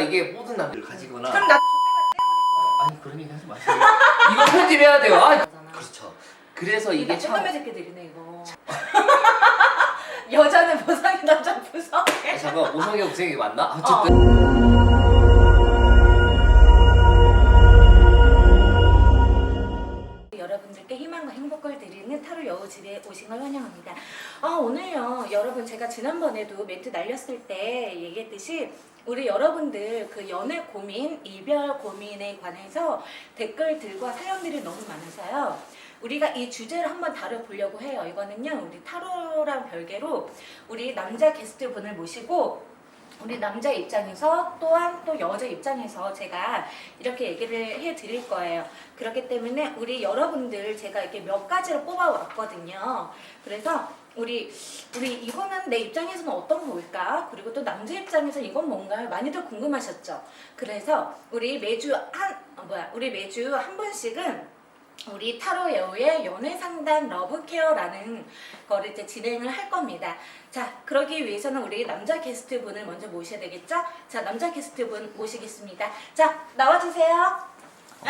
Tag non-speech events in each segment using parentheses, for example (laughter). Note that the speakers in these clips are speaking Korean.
이게 모든 남자를 가지거나 그럼 나 아니 그런 얘기 하지 마세요. 이거 편집해야 돼요. 아. 그렇죠. 그래서 이게 참 쭈꾸미 새끼들이네 이거. (laughs) 여자는 보상이 남자 부성해. 아, 잠깐 모성애 ob생이 맞나? 어. 어쨌든 행복을 드리는 타로 여우 집에 오신 걸 환영합니다. 아, 오늘요, 여러분 제가 지난번에도 멘트 날렸을 때 얘기했듯이 우리 여러분들 그 연애 고민, 이별 고민에 관해서 댓글들과 사연들이 너무 많아서요. 우리가 이 주제를 한번 다뤄보려고 해요. 이거는요, 우리 타로랑 별개로 우리 남자 게스트 분을 모시고 우리 남자 입장에서 또한 또 여자 입장에서 제가 이렇게 얘기를 해 드릴 거예요. 그렇기 때문에 우리 여러분들 제가 이렇게 몇 가지를 뽑아 왔거든요. 그래서 우리 우리 이거는 내 입장에서는 어떤 걸까? 그리고 또 남자 입장에서 이건 뭔가 많이들 궁금하셨죠. 그래서 우리 매주 한 어, 뭐야? 우리 매주 한 분씩은 우리 타로 여우의 연애 상담 러브 케어라는 거를 이제 진행을 할 겁니다. 자, 그러기 위해서는 우리 남자 게스트 분을 먼저 모셔야 되겠죠? 자, 남자 게스트 분 모시겠습니다. 자, 나와주세요. (laughs)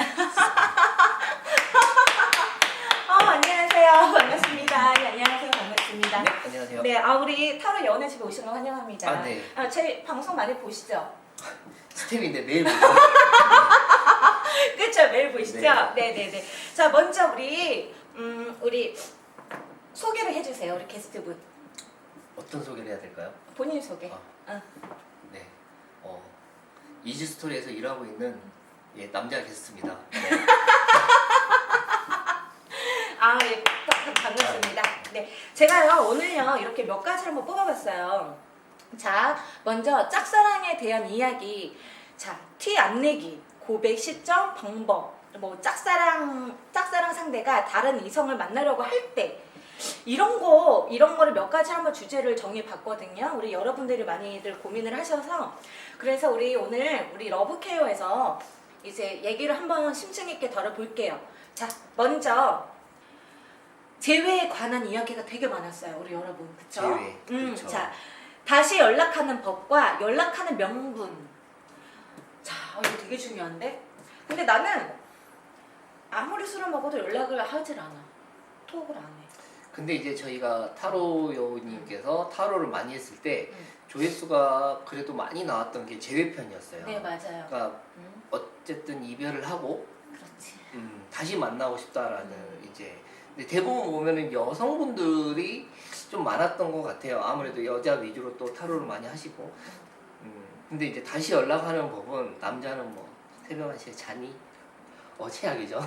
어, 안녕하세요. 반갑습니다. 네, 안녕하세요. 반갑습니다. 네 안녕하세요. 네, 아, 우리 타로 연애 집에 오신 거 환영합니다. 아, 네. 아, 저희 방송 많이 보시죠? (laughs) 스텝인데 매일 보죠. (laughs) 그렇죠 매일 보시죠 네. 네 네 네 자 먼저 우리 음 우리 소개를 해 주세요 우리 게스트분 어떤 소개를 해야 될까요? 본인 소개 아. 어. 네. 어, 이지 스토리에서 일하고 있는 예, 남자 게스트입니다. 네. (laughs) 아, 예, 바- 바- 반갑습니다. 네, 제가요 오늘요 이렇게 몇 가지를 한번 뽑아봤어요. 자, 먼저 짝사랑에 대한 이야기. 자, 티 안 내기, 고백 시점, 방법. 뭐 짝사랑 짝사랑 상대가 다른 이성을 만나려고 할 때. 이런 거 이런 거를 몇 가지 한번 주제를 정해 봤거든요. 우리 여러분들이 많이들 고민을 하셔서 그래서 우리 오늘 우리 러브 케어에서 이제 얘기를 한번 심층 있게 다뤄 볼게요. 자, 먼저 재회에 관한 이야기가 되게 많았어요, 우리 여러분. 그쵸? 재회, 음, 그쵸. 자, 다시 연락하는 법과 연락하는 명분. 자, 어, 이거 되게 중요한데? 근데 나는 아무리 술을 먹어도 연락을 하질 않아. 톡을 안 해. 근데 이제 저희가 타로 여우님께서 타로를 많이 했을 때 음. 조회수가 그래도 많이 나왔던 게 제외편이었어요. 네, 맞아요. 그러니까 음, 어쨌든 이별을 하고 그렇지. 음, 다시 만나고 싶다라는 음. 이제 근데 대부분 보면은 여성분들이 좀 많았던 것 같아요. 아무래도 여자 위주로 또 타로를 많이 하시고. 음, 근데 이제 다시 연락하는 법은 남자는 뭐 새벽 1시에 자니? 어 최악이죠.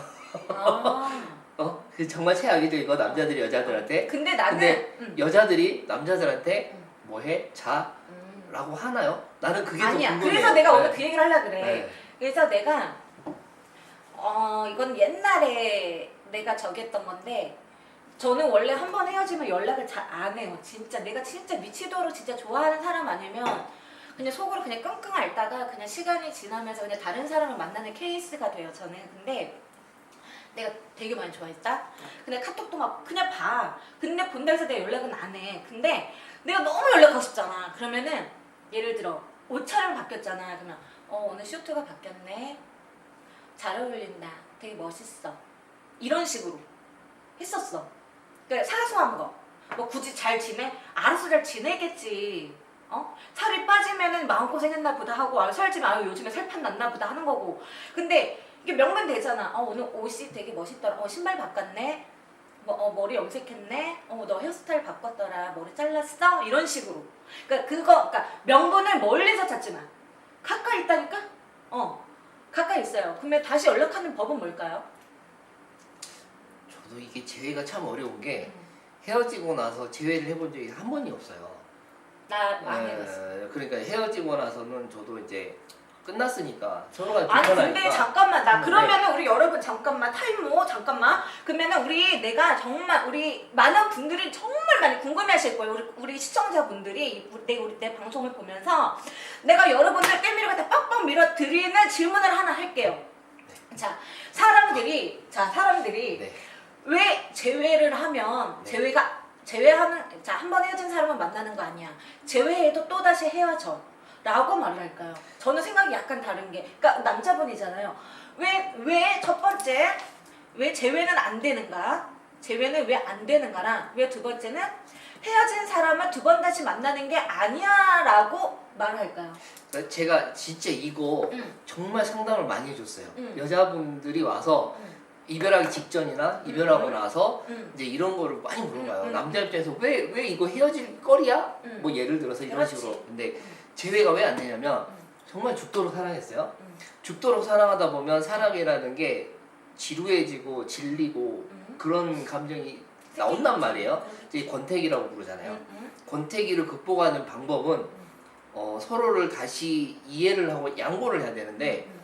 아, (laughs) 어? 그 정말 최악이죠 이거 남자들이 여자들한테. 근데 나는 근데 음, 여자들이 남자들한테 음. 뭐해? 자? 음. 라고 하나요? 나는 그게 더 아니야. 궁금해요. 그래서 내가 오늘 네. 그 얘기를 하려 그래. 네. 그래서 내가 어 이건 옛날에 내가 저기 했던 건데 저는 원래 한 번 헤어지면 연락을 잘 안 해요. 진짜 내가 진짜 미치도록 진짜 좋아하는 사람 아니면 그냥 속으로 그냥 끙끙 앓다가 그냥 시간이 지나면서 그냥 다른 사람을 만나는 케이스가 돼요. 저는 근데 내가 되게 많이 좋아했다. 근데 카톡도 막 그냥 봐. 근데 본다 해서 내가 연락은 안 해. 근데 내가 너무 연락하고 싶잖아. 그러면은 예를 들어 옷차림 바뀌었잖아. 그러면 어 오늘 슈트가 바뀌었네. 잘 어울린다. 되게 멋있어. 이런 식으로 했었어. 그러니까 사소한 거. 뭐 굳이 잘 지내? 알아서 잘 지내겠지. 어? 살이 빠지면은 마음고생했나 보다 하고 아, 살 찌면 아유 요즘에 살판 났나 보다 하는 거고. 근데 이게 명분 되잖아. 어 오늘 옷이 되게 멋있더라. 어 신발 바꿨네. 뭐 어, 머리 염색했네. 어 너 헤어스타일 바꿨더라. 머리 잘랐어. 이런 식으로. 그러니까 그거 그러니까 명분을 멀리서 찾지 마. 가까이 있다니까? 어. 가까이 있어요. 그러면 다시 연락하는 법은 뭘까요? 저도 이게 재회가 참 어려운 게 음. 헤어지고 나서 재회를 해본 적이 한 번이 없어요. 나 많이 예, 해봤어. 그러니까 헤어지고 나서는 저도 이제 끝났으니까 서로가 아니 불편하니까 근데 잠깐만 나 음, 그러면은 우리 여러분 잠깐만 타임모 잠깐만 그러면은 우리 내가 정말 우리 많은 분들이 정말 많이 궁금해하실 거예요 우리 우리 시청자분들이 우리- 내 우리 내 방송을 보면서 내가 여러분들 빼밀어 갖다 빡빡 밀어 드리는 질문을 하나 할게요. 자 사람들이 자 사람들이 네. 왜 재회를 하면 네. 재회가 재회하는 자 한 번 헤어진 사람을 만나는 거 아니야. 재회해도 또 다시 헤어져. 라고 말을 할까요? 저는 생각이 약간 다른 게, 그러니까 남자분이잖아요. 왜, 왜 첫 번째, 왜 재회는 안 되는가? 재회는 왜 안 되는가랑, 왜 두 번째는 헤어진 사람을 두 번 다시 만나는 게 아니야 라고 말할까요? 그러니까 제가 진짜 이거 음. 정말 상담을 많이 해줬어요. 음. 여자분들이 와서 음. 이별하기 직전이나 이별하고 음. 나서 음. 이제 이런 거를 많이 물어봐요. 음, 음. 남자 입장에서 왜 왜 이거 헤어질 거리야? 음. 뭐 예를 들어서 이런 그렇지. 식으로. 근데 음. 재회가 왜 안 되냐면 음. 정말 죽도록 사랑했어요. 음. 죽도록 사랑하다 보면 사랑이라는 게 지루해지고 질리고 음. 그런 감정이 나온단 말이에요. 이제 권태기라고 부르잖아요. 음, 음. 권태기를 극복하는 방법은 어, 서로를 다시 이해를 하고 양보를 해야 되는데 음,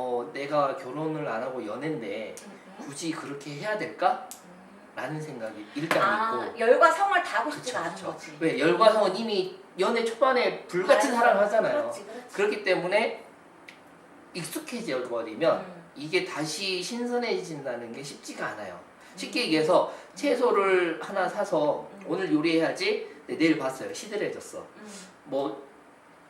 어, 내가 결혼을 안 하고 연애인데 음, 음. 굳이 그렇게 해야 될까? 라는 생각이 일단 아, 있고 열과 성을 다 하고 싶지가 않은 그쵸. 거지. 왜 열과 성은 이미 연애 초반에 불같은 알았어. 사랑을 하잖아요 그렇지, 그렇지. 그렇기 때문에 익숙해져 버리면 음. 이게 다시 신선해진다는 게 쉽지가 않아요 음. 쉽게 얘기해서 채소를 하나 사서 음. 오늘 요리해야지 네, 내일 봤어요 시들해졌어 음. 뭐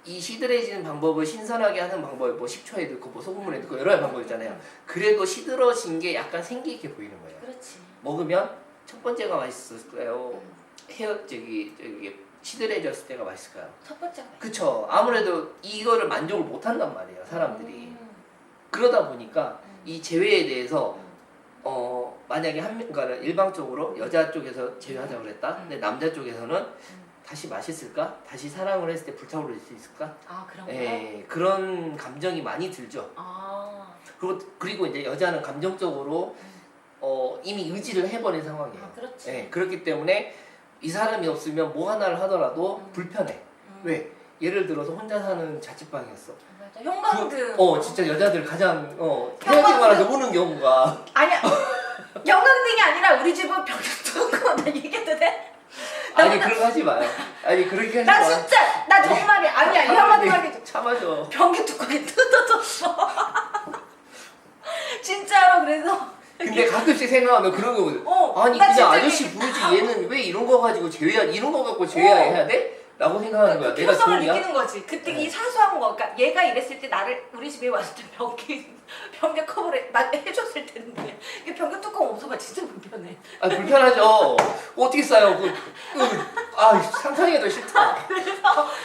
이 시들해지는 방법을 신선하게 하는 방법이 뭐 식초에 넣고 뭐 소금물에 넣고 여러 가지 방법 있잖아요. 그래도 시들어진 게 약간 생기게 보이는 거예요. 그렇지. 먹으면 첫 번째가 맛있을까요? 음. 헤어 저기 저기 시들해졌을 때가 맛있을까요? 첫 번째가 맛있어. 그쵸. 아무래도 이거를 만족을 못 한단 말이에요. 사람들이. 음. 그러다 보니까 음. 이 제외에 대해서 음. 어 만약에 한 명- 그러니까 일방적으로 여자 쪽에서 제외하자고 그랬다. 음. 근데 남자 쪽에서는 다시 맛있을까? 다시 사랑을 했을 때 불타오를 수 있을까? 아 그런 거. 예, 그런 감정이 많이 들죠. 아. 그리고 그리고 이제 여자는 감정적으로 어, 이미 의지를 해버린 상황이에요. 아 그렇지. 예, 그렇기 때문에 이 사람이 없으면 뭐 하나를 하더라도 음. 불편해. 음. 왜? 예를 들어서 혼자 사는 자취방이었어. 맞아. 형광등. 어, 진짜 여자들 가장 어. 헤어지고 나서 우는 경우가 아니야. (laughs) 형광등이 아니라 우리 집은 벽에 뚫고 (laughs) 나 얘기해도 돼? 나 아니 그런 거 하지 마요. 아니 그렇게 하지 나 마. 진짜 나 정말이 아니야 이 한마디 하기 참아줘. 변기 뚜껑이 뜯어졌어. (laughs) 진짜로 그래서. 근데 가끔씩 생각하면 그런 거거든. 어. 아니 나 그냥 진짜 아저씨 이게- 부르지 얘는 왜 이런 거 가지고 제외야 이런 거 갖고 제외해야 돼? 라고 생각하는 거야. 그 내가 좋으냐? 느끼는 거지. 그때 네. 이 사소한 거, 그러니까 얘가 이랬을 때 나를 우리 집에 왔을 때 변기 (laughs) 변기 커버를 나 해줬을 텐데 이게 변기 뚜껑 없어봐 진짜 불편해. 아 불편하죠. 어떻게 싸요? 그, 그, 아 상상해도 싫다.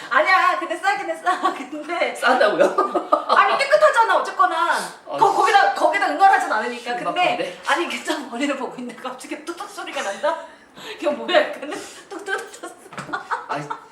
아니야, 근데 싸긴 했어. 근데 싼다고요? 아니 깨끗하잖아 어쨌거나. 거, 거기다 거기다 응가하진 않으니까. 근데 신박한데? 아니 괜찮아 머리를 보고 있는데 갑자기 뚝뚝 소리가 난다. 이거 뭐야? 근데 뚝 뜯어졌어. 아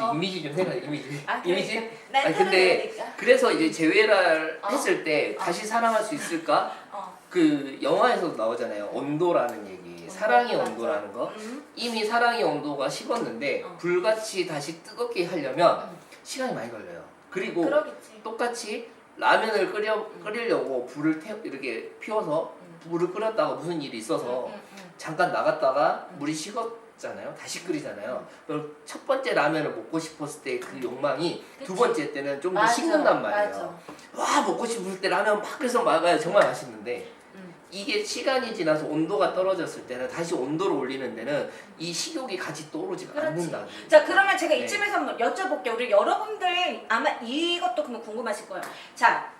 어. 이미지 좀 생각 이미지. 아, 이미지. 그러니까. 난 아니, 근데. 그래서 이제 제외를 어. 했을 때 어. 다시 사랑할 수 있을까? 어. 그 영화에서도 나오잖아요. 온도라는 얘기. 사랑의 맞아. 온도라는 거. 음. 이미 사랑의 온도가 식었는데 어. 불같이 다시 뜨겁게 하려면 음. 시간이 많이 걸려요. 그리고 그러겠지. 똑같이 라면을 끓여 끓이려고 불을 태 이렇게 피워서 음. 불을 끓였다가 무슨 일이 있어서 음, 음, 음. 잠깐 나갔다가 음. 물이 식었 잖아요. 다시 끓이잖아요. 그럼 첫 번째 라면을 먹고 싶었을 때 그 욕망이 두 그치. 번째 때는 좀 더 맞아, 식는단. 말이에요. 와 먹고 싶을 때 라면 막 끓여서 먹어야 정말 맛있는데 음. 이게 시간이 지나서 온도가 떨어졌을 때는 다시 온도를 올리는 데는 이 식욕이 같이 떠오르지 그렇지. 않는다. 자 그러면 제가 네. 이쯤에서 한번 여쭤볼게요. 우리 여러분들 아마 이것도 그러면 궁금하실 거예요. 자,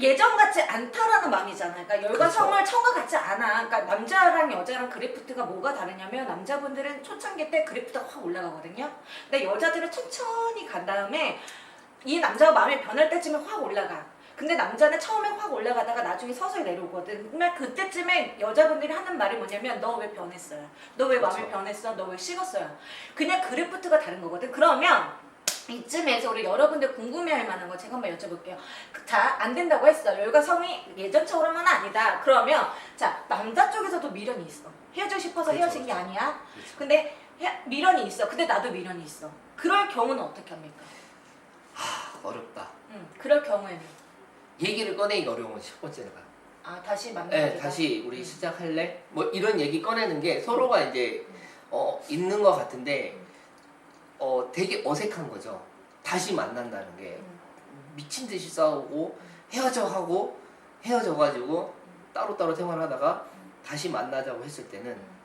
예전 같지 않다라는 마음이잖아요. 그러니까 열과 그렇죠. 성을 처음과 같지 않아. 그러니까 남자랑 여자랑 그래프트가 뭐가 다르냐면 남자분들은 초창기 때 그래프트가 확 올라가거든요. 근데 여자들은 천천히 간 다음에 이 남자가 마음이 변할 때쯤에 확 올라가. 근데 남자는 처음에 확 올라가다가 나중에 서서히 내려오거든. 그러면 그때쯤에 여자분들이 하는 말이 뭐냐면 너 왜 변했어요? 너 왜 마음이 그렇죠. 변했어? 너 왜 식었어요? 그냥 그래프트가 다른 거거든. 그러면 이쯤에서 우리 여러분들 궁금해할 만한 거 제가 한번 여쭤볼게요. 그, 자, 안 된다고 했어. 열과 성이 예전처럼은 아니다. 그러면 자, 남자 쪽에서도 미련이 있어. 헤어지고 싶어서 그렇죠, 헤어진 게 그렇죠. 아니야. 그렇죠. 근데 해- 미련이 있어. 근데 나도 미련이 있어. 그럴 경우는 어떻게 합니까? 하, 어렵다. 음, 그럴 경우에는 얘기를 꺼내기가 어려운 건첫 번째가. 아 다시 만나기가 네, 다시 우리 음. 시작할래? 뭐 이런 얘기 꺼내는 게 서로가 이제 어, 있는 것 같은데 어, 되게 어색한 거죠. 다시 만난다는 게 음, 미친 듯이 싸우고 헤어져 하고 헤어져 가지고 따로따로 생활하다가 다시 만나자고 했을 때는 음,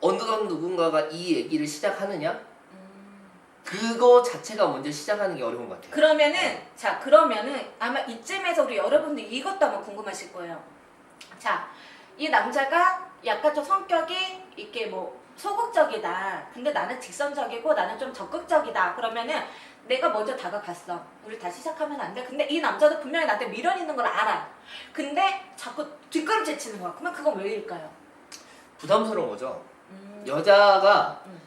어느 누군가가 이 얘기를 시작하느냐? 음. 그거 자체가 먼저 시작하는 게 어려운 것 같아요. 그러면은 자 그러면은 아마 이쯤에서 우리 여러분들 이것도 아마 궁금하실 거예요. 자 이 남자가 약간 좀 성격이 이렇게 뭐 소극적이다. 근데 나는 직선적이고 나는 좀 적극적이다. 그러면은 내가 먼저 다가갔어. 우리 다시 시작하면 안 돼. 근데 이 남자도 분명히 나한테 미련 있는 걸 알아. 근데 자꾸 뒷걸음질 치는 거야. 그러면 그건 왜일까요? 부담스러운 거죠. 음, 여자가 음.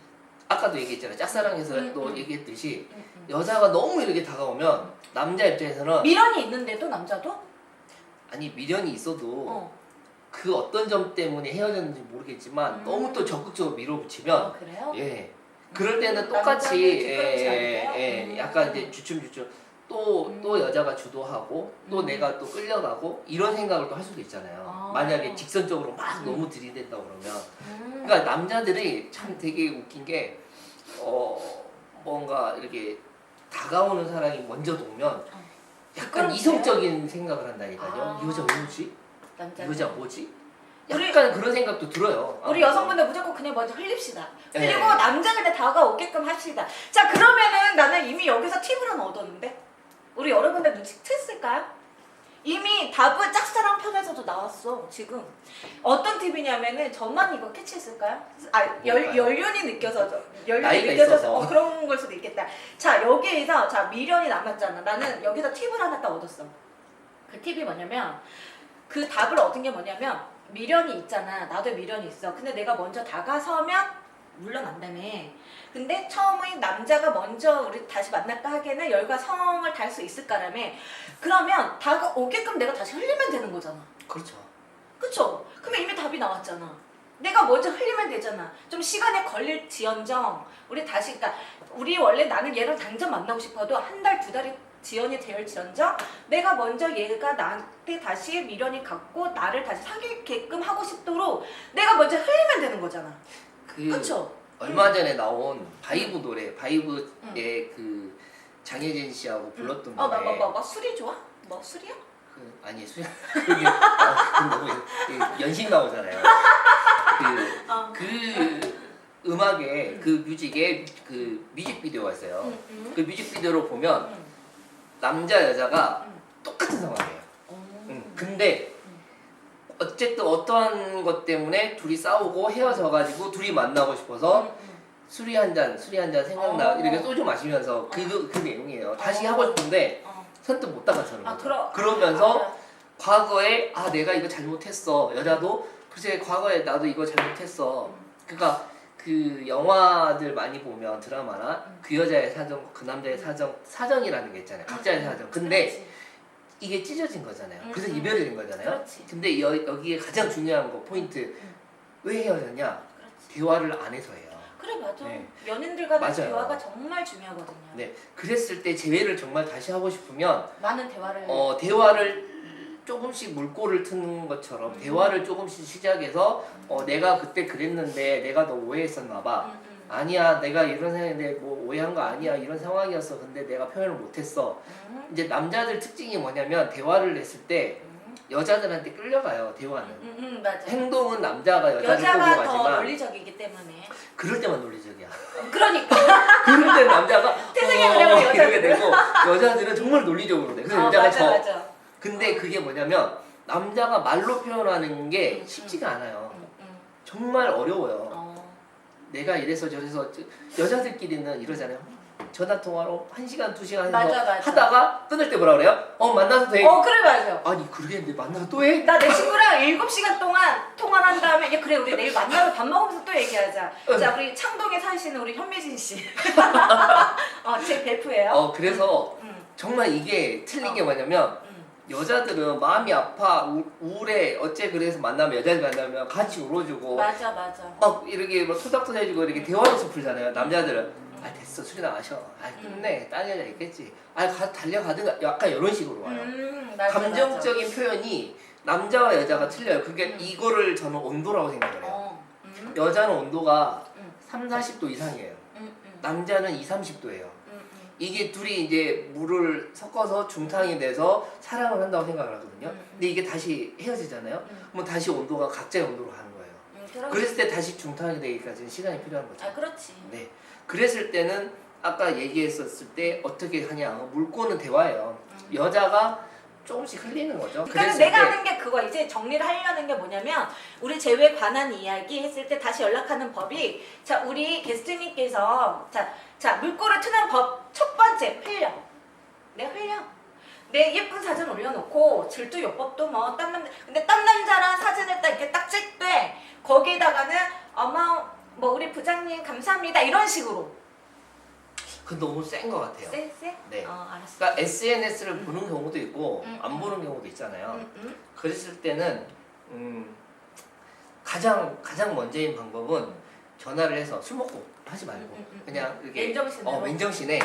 아까도 얘기했잖아요. 짝사랑에서도 음, 음. 얘기했듯이 음, 음. 여자가 너무 이렇게 다가오면 남자 입장에서는 미련이 있는데도 남자도? 아니 미련이 있어도 어. 그 어떤 점 때문에 헤어졌는지 모르겠지만 음. 너무 또 적극적으로 밀어붙이면 어, 그래요? 예 그럴 때는 음, 똑같이 예, 돼요? 예, 음. 약간 이제 주춤주춤 또또 음. 여자가 주도하고 또 음. 내가 또 끌려가고 이런 생각을 또 할 수도 있잖아요. 아. 만약에 직선적으로 막 음. 너무 들이댄다 그러면 음. 그러니까 남자들이 참 되게 웃긴 게 어 뭔가 이렇게 다가오는 사람이 먼저 오면 약간 그럼 이성적인 생각을 한다니까요. 아. 이 여자 뭐지? 이 남자. 여자 뭐지? 우리- 약간 그런 생각도 들어요. 우리 여성분들 무조건 그냥 먼저 흘립시다. 네. 그리고 남자가 내 다가오게끔 합시다. 자 그러면은 나는 이미 여기서 팁을 하나 얻었는데 우리 여러분들 눈치챘을까요? 이미 답은 짝사랑 편에서도 나왔어 지금 어떤 팁이냐면은 저만 이거 캐치했을까요? 아 열, 뭘까요? 연륜이 느껴서 연륜이 나이가 느껴져서 있어서. 어, 그런 걸 수도 있겠다. 자 여기에서 자 미련이 남았잖아. 나는 여기서 팁을 하나 딱 얻었어. 그 팁이 뭐냐면 그 답을 얻은 게 뭐냐면 미련이 있잖아. 나도 미련이 있어. 근데 내가 먼저 다가서면 물러난다며. 근데 처음에 남자가 먼저 우리 다시 만날까 하기에는 열과 성을 달 수 있을까라며. 그러면 다가오게끔 내가 다시 흘리면 되는 거잖아. 그렇죠. 그쵸? 그러면 이미 답이 나왔잖아. 내가 먼저 흘리면 되잖아. 좀 시간이 걸릴 지연정 우리 다시 그러니까 우리 원래 나는 얘를 당장 만나고 싶어도 한 달 두 달이 지연이 될 지연정 내가 먼저 얘가 나한테 다시 미련이 갖고 나를 다시 사귀게끔 하고 싶도록 내가 먼저 흘리면 되는 거잖아. 그 그쵸? 얼마 전에 나온 바이브 노래, 바이브의 그 장혜진 씨하고 불렀던 어, 뭐, 노래. 뭐, 뭐, 뭐 술이 좋아? 뭐 술이야? 그 아니 수 그게 아, 그 너무 그 연신 나오잖아요. 그, 어. 그 음악에 그 뮤직에 그 뮤직비디오가 있어요. 응, 응. 그 뮤직비디오로 보면 응. 남자 여자가 응. 똑같은 상황이에요. 어. 응. 근데 어쨌든 어떠한 것 때문에 둘이 싸우고 헤어져가지고 둘이 만나고 싶어서 응, 응. 술이 한 잔, 술이 한 잔 생각나 어. 이렇게 소주 마시면서 그, 그 내용이에요. 다시 하고 싶은데 어. 선뜻 못 다가서는 아, 거죠. 그러, 그러면서 아, 과거에 아 내가 이거 잘못했어 여자도 글쎄 과거에 나도 이거 잘못했어 그러니까 그 영화들 많이 보면 드라마나 음. 그 여자의 사정 그 남자의 사정 사정이라는 게 있잖아요 각자의 사정 근데 그렇지. 이게 찢어진 거잖아요 음, 그래서 음. 이별이 된 거잖아요 그렇지. 근데 여, 여기에 가장 중요한 거 포인트 음. 왜 헤어졌냐 그렇지. 대화를 안 해서예요 그래 맞아. 네. 연인들 간의 맞아요. 대화가 정말 중요하거든요. 네 그랬을 때 재회를 정말 다시 하고 싶으면 많은 대화를. 어, 대화를 조금씩 물꼬를 트는 것처럼 음. 대화를 조금씩 시작해서 어, 내가 그때 그랬는데 내가 너 오해했었나 봐. 음, 음. 아니야 내가 이런 생각인데 뭐 오해한 거 아니야 이런 상황이었어 근데 내가 표현을 못했어 음, 이제 남자들 특징이 뭐냐면 대화를 했을 때 음, 여자들한테 끌려가요 대화는 음, 음, 맞아. 행동은 남자가 여자를 여자가 더 가지만 논리적이기 때문에. 그럴 때만 논리적이야 그러니까. (laughs) 그럴 때 남자가 (laughs) 어, 그래요, 이렇게 여자들은. 되고 여자들은 정말 논리적으로 돼 그래서 어, 여자가 맞아 저 맞아. 근데 그게 뭐냐면 남자가 말로 표현하는 게 음, 쉽지가 않아요. 음, 음. 정말 어려워요. 어. 내가 이래서 저래서 저- 여자들끼리는 이러잖아요. 전화 통화로 한 시간 두 시간 맞아, 맞아. 하다가 끊을 때 뭐라 그래요? 어 만나서 돼. 어 그래 맞아. 아니 그러겠는데 만나서 또 해? 나 내 친구랑 7시간 동안 통화를 한 다음에 야 그래 우리 내일 만나서 밥 먹으면서 또 얘기하자. 응. 자 우리 창동에 사시는 우리 현미진 씨. (laughs) 어제 베프예요. 어 그래서 음, 정말 이게 틀린 어. 게 뭐냐면 음. 여자들은 마음이 아파 우, 우울해 어째 그래서 만나면 여자들 만나면 같이 울어주고 맞아 맞아. 막 이렇게 뭐 토닥토닥 해주고 이렇게 대화해서 풀잖아요. 남자들은 아 됐어 술이나 마셔. 아 끝내 딴 여자 있겠지. 아 가, 달려가든가 약간 이런 식으로 와요. 음, 맞아, 감정적인 표현이 남자와 여자가 틀려요. 그게 음. 이거를 저는 온도라고 생각을. 해요. 어. 음, 여자는 온도가 음, 3, 40도 이상이에요. 음, 음, 남자는 2, 30도예요. 이게 둘이 이제 물을 섞어서 중탕이 돼서 사랑을 한다고 생각을 하거든요. 음. 근데 이게 다시 헤어지잖아요. 음. 그럼 다시 온도가 각자의 온도로 가는 거예요. 음, 그럼- 그랬을 때 다시 중탕이 되기까지는 시간이 필요한 거죠. 아 그렇지. 네. 그랬을 때는 아까 얘기했었을 때 어떻게 하냐 물고는 대화예요. 여자가 조금씩 흘리는 거죠. 그러니까 그랬을 내가 때 하는 게 그거 이제 정리를 하려는 게 뭐냐면 우리 재회에 관한 이야기 했을 때 다시 연락하는 법이 자 우리 게스트님께서 자, 자 물꼬를 트는 법 첫 번째 흘려. 내가 흘려. 내 예쁜 사진 올려놓고 질투 요법도 뭐 땀남 근데 땀남자랑 사진을 딱 이렇게 딱 찍되 거기에다가는 어머 뭐 우리 부장님 감사합니다. 이런 식으로 그 너무 센 것 같아요. 쎄 쎄 네. 어 알았어 그러니까 SNS를 보는 경우도 있고 음, 안 음. 보는 경우도 있잖아요. 음, 음. 그랬을 때는 음, 가장 가장 먼저인 방법은 전화를 해서 술 먹고 하지 말고 음, 음, 음. 그냥 이렇게 맨정신으로 어 맨정신에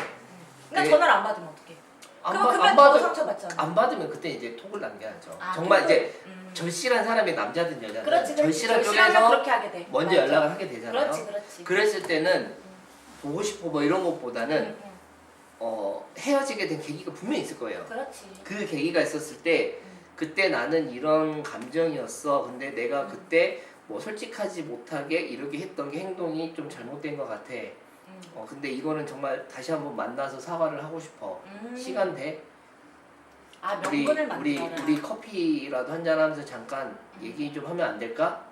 그러니까 네. 전화를 안 받으면 어떡해 안, 그럼 안더 받으 상처받잖아 안 받으면 그때 이제 톡을 남겨야죠. 아, 정말 그거- 이제 음. 절실한 사람이 남자든 여자든 그렇지, 그렇지. 절실한 절실하면 쪽에서 그렇게 하게 돼. 먼저 맞아. 연락을 하게 되잖아요. 그렇지, 그렇지. 그랬을 때는 보고 싶어 뭐 이런 것보다는 응, 응. 어, 헤어지게 된 계기가 분명히 있을 거예요. 그렇지. 그 계기가 있었을 때 음. 그때 나는 이런 감정이었어. 근데 내가 그때 뭐 솔직하지 못하게 이렇게 했던 게 행동이 좀 잘못된 것 같아. 음. 어, 근데 이거는 정말 다시 한번 만나서 사과를 하고 싶어. 음. 시간 돼? 아 우리 명분을 우리 만들어라. 우리 커피라도 한잔 하면서 잠깐 얘기 좀 하면 안 될까?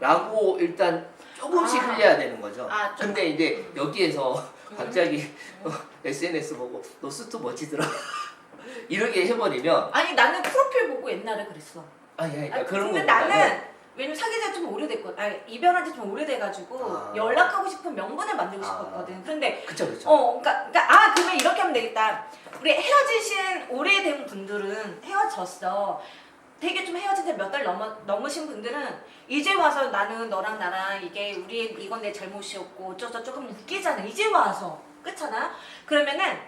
라고 일단 조금씩 아. 흘려야 되는 거죠. 아, 좀- 근데 이제 여기에서 음. (laughs) 갑자기 어, SNS 보고 너 수트 멋지더라. (laughs) 이렇게 해버리면 아니 나는 프로필 보고 옛날에 그랬어. 아니 그러니까 아, 그런 근데 거보다는 나는 왜냐면 사귄 지가 좀 오래됐거든. 아니 이별한 지 좀 오래돼가지고 아. 연락하고 싶은 명분을 만들고 아. 싶었거든. 그런데 그쵸 그쵸. 어, 그러니까, 그러니까 아 그러면 이렇게 하면 되겠다. 우리 헤어지신 오래된 분들은 헤어졌어. 되게 좀 헤어진 지 몇 달 넘어 넘으신 분들은 이제 와서 나는 너랑 나랑 이게 우리 이건 내 잘못이었고 어쩌저 조금 웃기잖아. 이제 와서 그렇잖아. 그러면은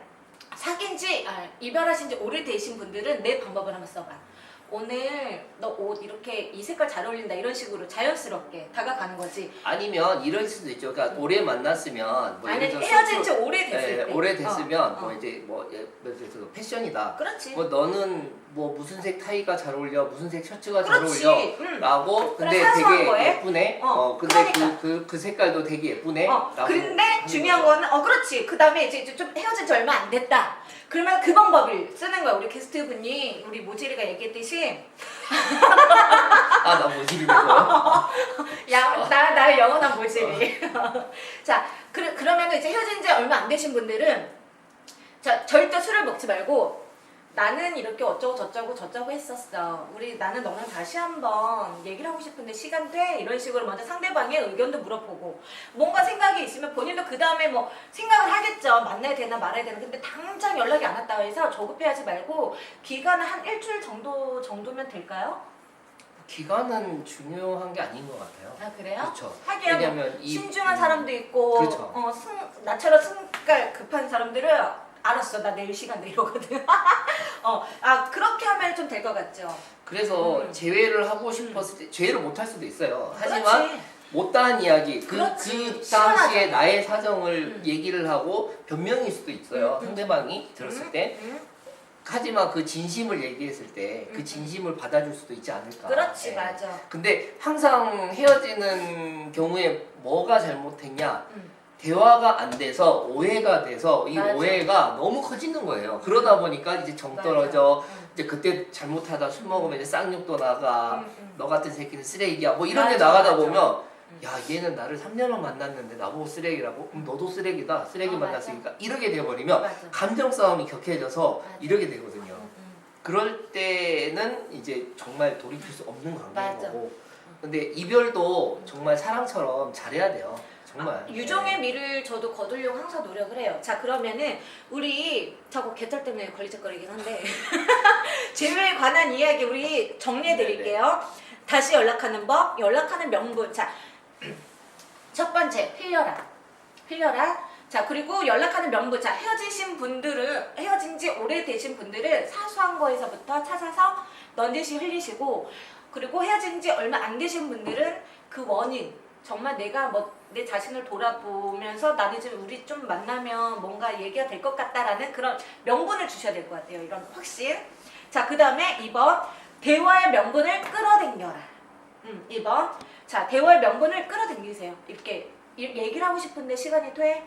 사귄 지 아, 이별하신 지 오래되신 분들은 내 방법을 한번 써봐. 오늘 너 옷 이렇게 이 색깔 잘 어울린다 이런 식으로 자연스럽게 다가가는 거지. 아니면 이럴 수도 있죠. 그러니까 오래 만났으면 뭐 아니 예를 들어 헤어진 지 오래됐을 예, 때. 오래됐으면 어, 뭐 어. 이제 뭐 예를 들어서 패션이다. 그렇지. 뭐 너는 뭐 무슨 색 타이가 잘 어울려, 무슨 색 셔츠가 잘 그렇지. 어울려. 응. 라고 그래, 근데 사소한 되게 거에. 예쁘네. 어, 어, 근데 그러니까. 그, 그, 그 색깔도 되게 예쁘네. 어, 라고 근데 하는 중요한 거죠. 거는 어 그렇지. 그 다음에 이제 이제 좀 헤어진 지 얼마 안 됐다. 그러면 그 방법을 쓰는 거야. 우리 게스트분이 우리 모지리가 얘기했듯이 아, 나 모질이네 거요. (laughs) 야, 나 나의 영원한 모지리. (laughs) 자, 그, 그러면 이제 헤어진 지 얼마 안 되신 분들은 자 절대 술을 먹지 말고 나는 이렇게 어쩌고 저쩌고 저쩌고 했었어. 우리 나는 너랑 다시 한번 얘기를 하고 싶은데 시간 돼? 이런 식으로 먼저 상대방의 의견도 물어보고 뭔가 생각이 있으면 본인도 그 다음에 뭐 생각을 하겠죠. 만나야 되나 말아야 되나. 근데 당장 연락이 안 왔다고 해서 조급해하지 말고 기간은 한 일주일 정도 정도면 될까요? 기간은 중요한 게 아닌 것 같아요. 아 그래요? 그렇죠. 뭐 왜냐면 이 신중한 음, 사람도 있고 그렇죠. 어, 승, 나처럼 승깔 급한 사람들은 알았어 나 내일 시간 내 이러거든 (laughs) 어, 아 그렇게 하면 좀 될 것 같죠 그래서 음. 제외를 하고 싶었을 때 제외를 못 할 수도 있어요. 하지만 그렇지. 못다한 이야기 그, 그렇지. 그 시원하잖아. 당시에 나의 사정을 음. 얘기를 하고 변명일 수도 있어요. 음, 음. 상대방이 들었을 음, 때 음. 하지만 그 진심을 얘기했을 때 그 음. 진심을 받아줄 수도 있지 않을까. 그렇지 예. 맞아 근데 항상 헤어지는 경우에 뭐가 잘못했냐? 음. 대화가 안 돼서 오해가 돼서 이 맞아. 오해가 너무 커지는 거예요. 그러다 보니까 이제 정. 떨어져. 음. 이제 그때 잘못하다 술 먹으면 이제 쌍욕도 나가. 음, 음. 너 같은 새끼는 쓰레기야. 뭐 이런 게 맞아, 나가다 맞아. 보면 음. 야 얘는 나를 3년을 만났는데 나보고 쓰레기라고? 그럼 너도 쓰레기다. 쓰레기 어, 만났으니까 이렇게 돼버리면 맞아 감정 싸움이 격해져서 맞아. 이렇게 되거든요. 그럴 때는 이제 정말 돌이킬 수 없는 관계인 맞아. 거고. 근데 이별도 정말 사랑처럼 잘해야 돼요. 정말. 아, 유종의 미를 저도 거두려고 항상 노력을 해요. 자 그러면은 우리 자꾸 개털 때문에 걸리적거리긴 한데 (laughs) 재회에 관한 이야기 우리 정리해 드릴게요. 다시 연락하는 법, 연락하는 명분. 자 (clears throat) 첫 번째 흘려라, 흘려라. 자 그리고 연락하는 명분. 자 헤어지신 분들은 헤어진 지 오래되신 분들은 사소한 거에서부터 찾아서 넌지시 흘리시고 그리고 헤어진 지 얼마 안 되신 분들은 그 원인 정말 내가 뭐 내 자신을 돌아보면서 나는 지금 우리 좀 만나면 뭔가 얘기가 될 것 같다라는 그런 명분을 주셔야 될 것 같아요. 이런 확신. 자, 그 다음에 2번. 대화의 명분을 끌어당겨라. 음, 2번. 자, 대화의 명분을 끌어당기세요. 이렇게 이- 얘기를 하고 싶은데 시간이 돼?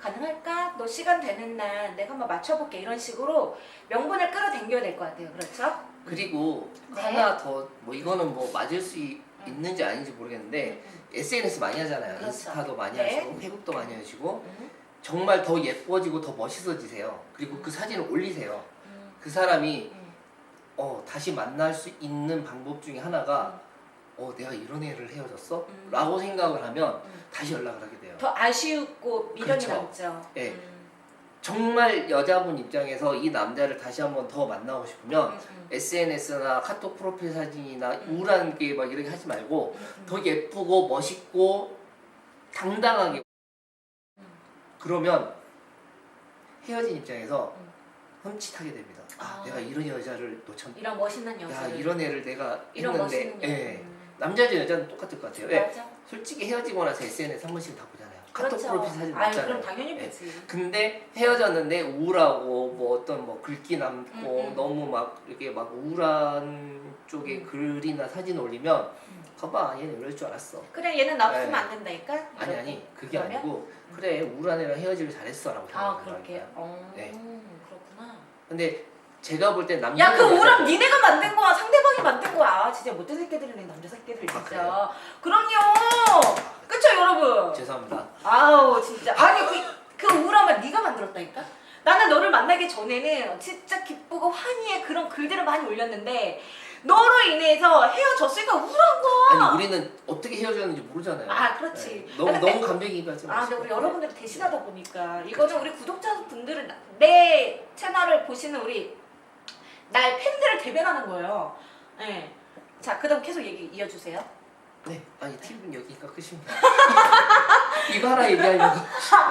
가능할까? 너 시간 되는 날 내가 한번 맞춰볼게 이런 식으로 명분을 끌어당겨야 될 것 같아요. 그렇죠? 그리고 네. 하나 더 뭐 이거는 뭐 맞을 수 이- 있는지 아닌지 모르겠는데 음, SNS 많이 하잖아요. 그렇죠. 인스타도 많이 네. 하시고 페북도 많이 하시고 음, 정말 더 예뻐지고 더 멋있어지세요. 그리고 그 사진을 올리세요. 음, 그 사람이 음. 어 다시 만날 수 있는 방법 중에 하나가 어 내가 이런 애를 헤어졌어? 음. 라고 생각을 하면 음. 다시 연락을 하게 돼요. 더 아쉬웠고 미련이 그렇죠. 남죠. 예. 음, 정말 여자분 입장에서 이 남자를 다시 한번 더 만나고 싶으면 음, 음, SNS나 카톡 프로필 사진이나 음. 우울한 게 막 이렇게 하지 말고. 더 예쁘고 멋있고 당당하게 음. 그러면 헤어진 입장에서 음. 흠칫하게 됩니다. 아, 아. 내가 이런 여자를 놓쳤. 이런 멋있는 야 여자를 이런 애를 내가 이런 했는데 멋있는 여자. 예. 음. 남자든 여자는 똑같을 것 같아요. 왜? 맞아. 솔직히 헤어지고 나서 SNS 한 번씩 다 보잖아요. 카톡 그렇죠. 프로필 사진 아유, 봤잖아요. 그럼 당연히 예. 보지. 근데 헤어졌는데 우울하고 뭐 어떤 뭐 글귀 남고 음, 음. 너무 막 이렇게 막 우울한 쪽에 음. 글이나 사진 올리면 음. 봐봐 얘는 이럴 줄 알았어. 그래 얘는 나 없으면 네. 안 된다니까. 아니. 아니 그게 그러면? 아니고 그래 우울한 애랑 헤어지길 잘했어라고 아 생각하는 그렇게. 어 네. 그렇구나. 근데 제가 볼 때 남자 야 그 우울함 니네가 만든 거야 상대방이 만든 거야 아, 진짜 못된 새끼들이네 남자 새끼들 아, 진짜 그래요? 그럼요 그쵸 여러분 죄송합니다. 아우 진짜 아니 그, 그 우울함을 네가 만들었다니까 나는 너를 만나기 전에는 진짜 기쁘고 환희의 그런 글들을 많이 올렸는데 너로 인해서 헤어졌으니까 우울한 거야 아니 우리는 어떻게 헤어졌는지 모르잖아요. 아, 그렇지. 네. 너무 아, 근데- 너무 감정이입하지 아, 마시고. 근데 우리 여러분들이 대신하다 보니까 이거는 우리 구독자분들은 나- 내 채널을 보시는 우리 나의 팬들을 대변하는 거예요. 네. 자, 그다음 계속 얘기 이어주세요. 네. 아니 팁은 여기가 끝입니다. (laughs) 하나 얘기하려고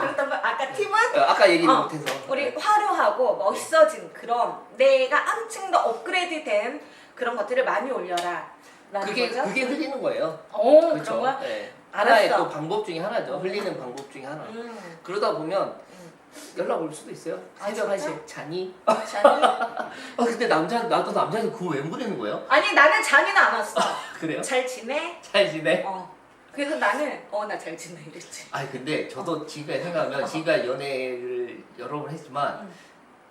그렇다면 아까 팁은 어, 아까 얘기를 어, 못해서. 우리 네. 화려하고 멋있어진 그런 내가 한층 더 업그레이드된 그런 것들을 많이 올려라. 라는 그게 거죠? 그게 흘리는 거예요. 오, 그렇죠. 그런 거야? 네. 알았어. 하나의 또 방법 중에 하나죠. 흘리는 방법 중에 하나. 음. 그러다 보면 음. 연락 올 수도 있어요. 아, 새벽 진짜? 1시에 자니? 잔이? (laughs) 아 근데 남자 나도 남자한테 그거 왜 보내는 거예요? 아니 나는 잔이는 안 왔어. 그래요? 잘 지내? 잘 지내? 어. 그래서 나는 어 나 잘 지내 이랬지. 아니 근데 저도 지금까지 생각하면 지금까지 연애를 여러 번 했지만 음.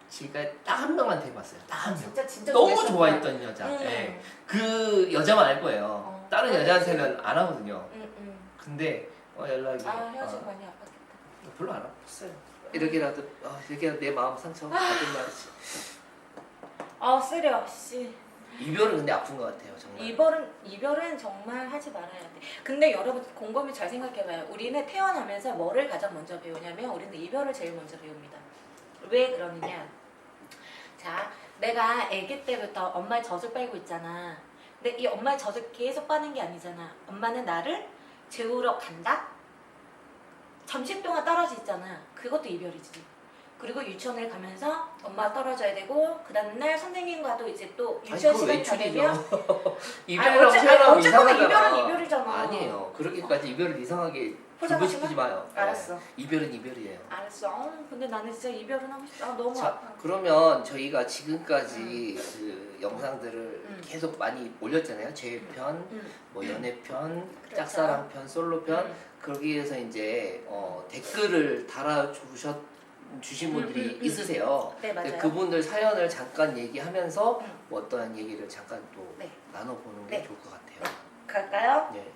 지금까지 딱한 명한테 해봤어요. 딱 한 명. 진짜 진짜 너무 좋아했었구나. 좋아했던 여자. 음. 예. 그 여자만 알 거예요. 어, 다른. 여자한테는 안 하거든요. 음, 음. 근데 어, 연락이 아 어, 많이 아팠겠다. 별로 안 아팠어요. 이렇게라도 아, 이렇게라도 내 마음 상처 받은 말이지. 아 쓰려 씨. 이별은 근데 아픈 것 같아요 정말. 이별은 이별은 정말 하지 말아야 돼. 근데 여러분 곰곰이 잘 생각해봐요. 우리는 태어나면서 뭐를 가장 먼저 배우냐면 우리는 이별을 제일 먼저 배웁니다. 왜 그러느냐? 자, 내가 아기 때부터 엄마의 젖을 빨고 있잖아. 근데 이 엄마의 젖을 계속 빠는 게 아니잖아. 엄마는 나를 재우러 간다. 잠시 동안 떨어져 있잖아. 그것도 이별이지. 그리고 유치원을 가면서 엄마 떨어져야 되고 그 다음날 선생님과도 이제 또 아니 유치원 그거 시간. 되면 이별이라고 (laughs) 아니, 어쨌거나 이상하잖아. 이별은 이별이잖아. 아니에요. 그렇게까지 이별을 이상하게 포장하지 불러시키지 마요. 네. 알았어. 이별은 이별이에요. 알았어. 어, 근데 나는 진짜 이별은 하고 싶다. 아, 너무 자, 아파. 그러면 저희가 지금까지 그 영상들을 음. 계속 많이 올렸잖아요. 제 편, 음. 뭐 연애편, 그렇죠. 짝사랑 편, 솔로 편. 음. 거기에서 이제 어, 댓글을 달아주셨 주신 분들이 음, 음, 음. 있으세요. 네 맞아요. 그분들 사연을 잠깐 얘기하면서 음. 뭐 어떠한 얘기를 잠깐 또 네. 나눠보는 게 네. 좋을 것 같아요. 갈까요? 네.